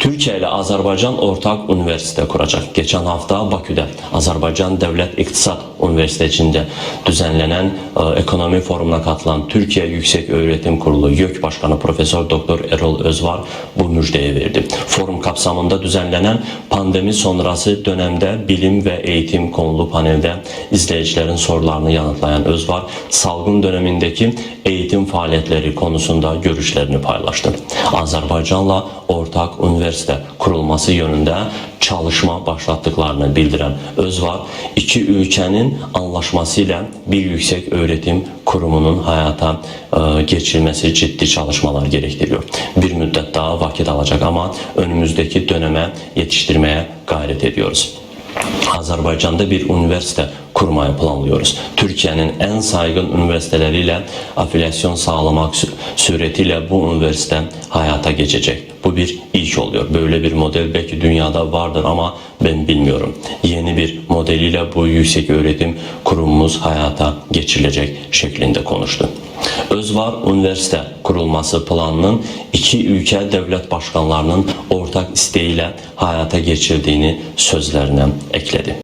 Türkiye ile Azerbaycan ortak üniversite kuracak. Geçen hafta Bakü'de Azerbaycan Devlet İktisat Üniversitesi'nde düzenlenen e, ekonomi forumuna katılan Türkiye Yüksek Öğretim Kurulu YÖK Başkanı Profesör Doktor Erol Özvar bu müjdeyi verdi. Forum kapsamında düzenlenen pandemi sonrası dönemde bilim ve eğitim konulu panelde izleyicilerin sorularını yanıtlayan Özvar, salgın dönemindeki eğitim faaliyetleri konusunda görüşlerini paylaştı. Azerbaycanla ortak üniversite kurulması yönünde çalışma başlattıklarını bildiren Özvar, iki ülkenin anlaşmasıyla bir yüksek öğretim kurumunun hayata e, geçirilmesi ciddi çalışmalar gerektiriyor. Bir müddet daha vakit alacak ama önümüzdeki döneme yetiştirmeye gayret ediyoruz. Azerbaycan'da bir üniversite kurmayı planlıyoruz. Türkiye'nin en saygın üniversiteleriyle afiliasyon sağlamak suretiyle bu üniversite hayata geçecek. Bu bir ilk oluyor. Böyle bir model belki dünyada vardır ama ben bilmiyorum. Yeni bir modeliyle bu yüksek öğretim kurumumuz hayata geçirilecek şeklinde konuştu. Özvar Üniversite kurulması planının iki ülke devlet başkanlarının ortak isteğiyle hayata geçirdiğini sözlerine ekledi.